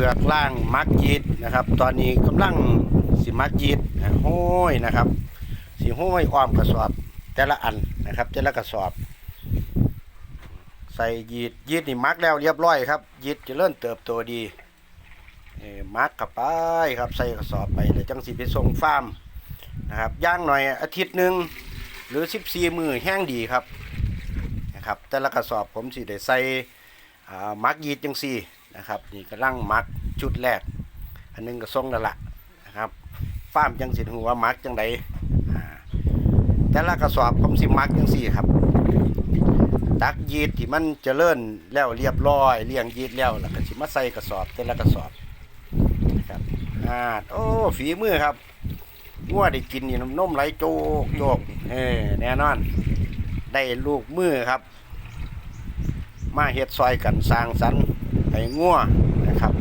ปลือกล่างมักยีดนะครับ ตอนนี้กำลังสิมักยีดนะห้อยนะครับสิห้อยอ้อมกระสอบ แต่ละอันนะครับ แต่ละกระสอบ ใส่ยีดยีดนี่มักแล้วเรียบร้อยครับยีดจะเริ่มเติบโตดีมักกับไปครับใส่กระสอบไปแล้วจังสิไปส่งฟาร์มนะครับย่างหน่อยอาทิตย์หนึ่งหรือ 14 มือแห้งดีครับนะครับ แต่ละกระสอบผมสิได้ใส่มักยีดจังสี่ นะครับนี่กำลังมักชุดแรก อันหนึงก็ส่งแล้วละนะครับฟ้ามจังสิหูว่ามักจังไดแต่ละกระสอบผมสิมักจังสี่ครับ ตักยีดที่มันเจริญแล้วเรียบร้อยเลี้ยงยีดแล้วแล้วก็สิมาใส่กระสอบ แต่ละกระสอบนะครับอ่าโอ้ฝีมือครับงัวได้กินนี่น้ำนมไหลโจกโจกเออแน่นอน ได้ลูกมือครับ มาเฮ็ดซอยกันสร้างสรรค์ ให้งัวนะครับ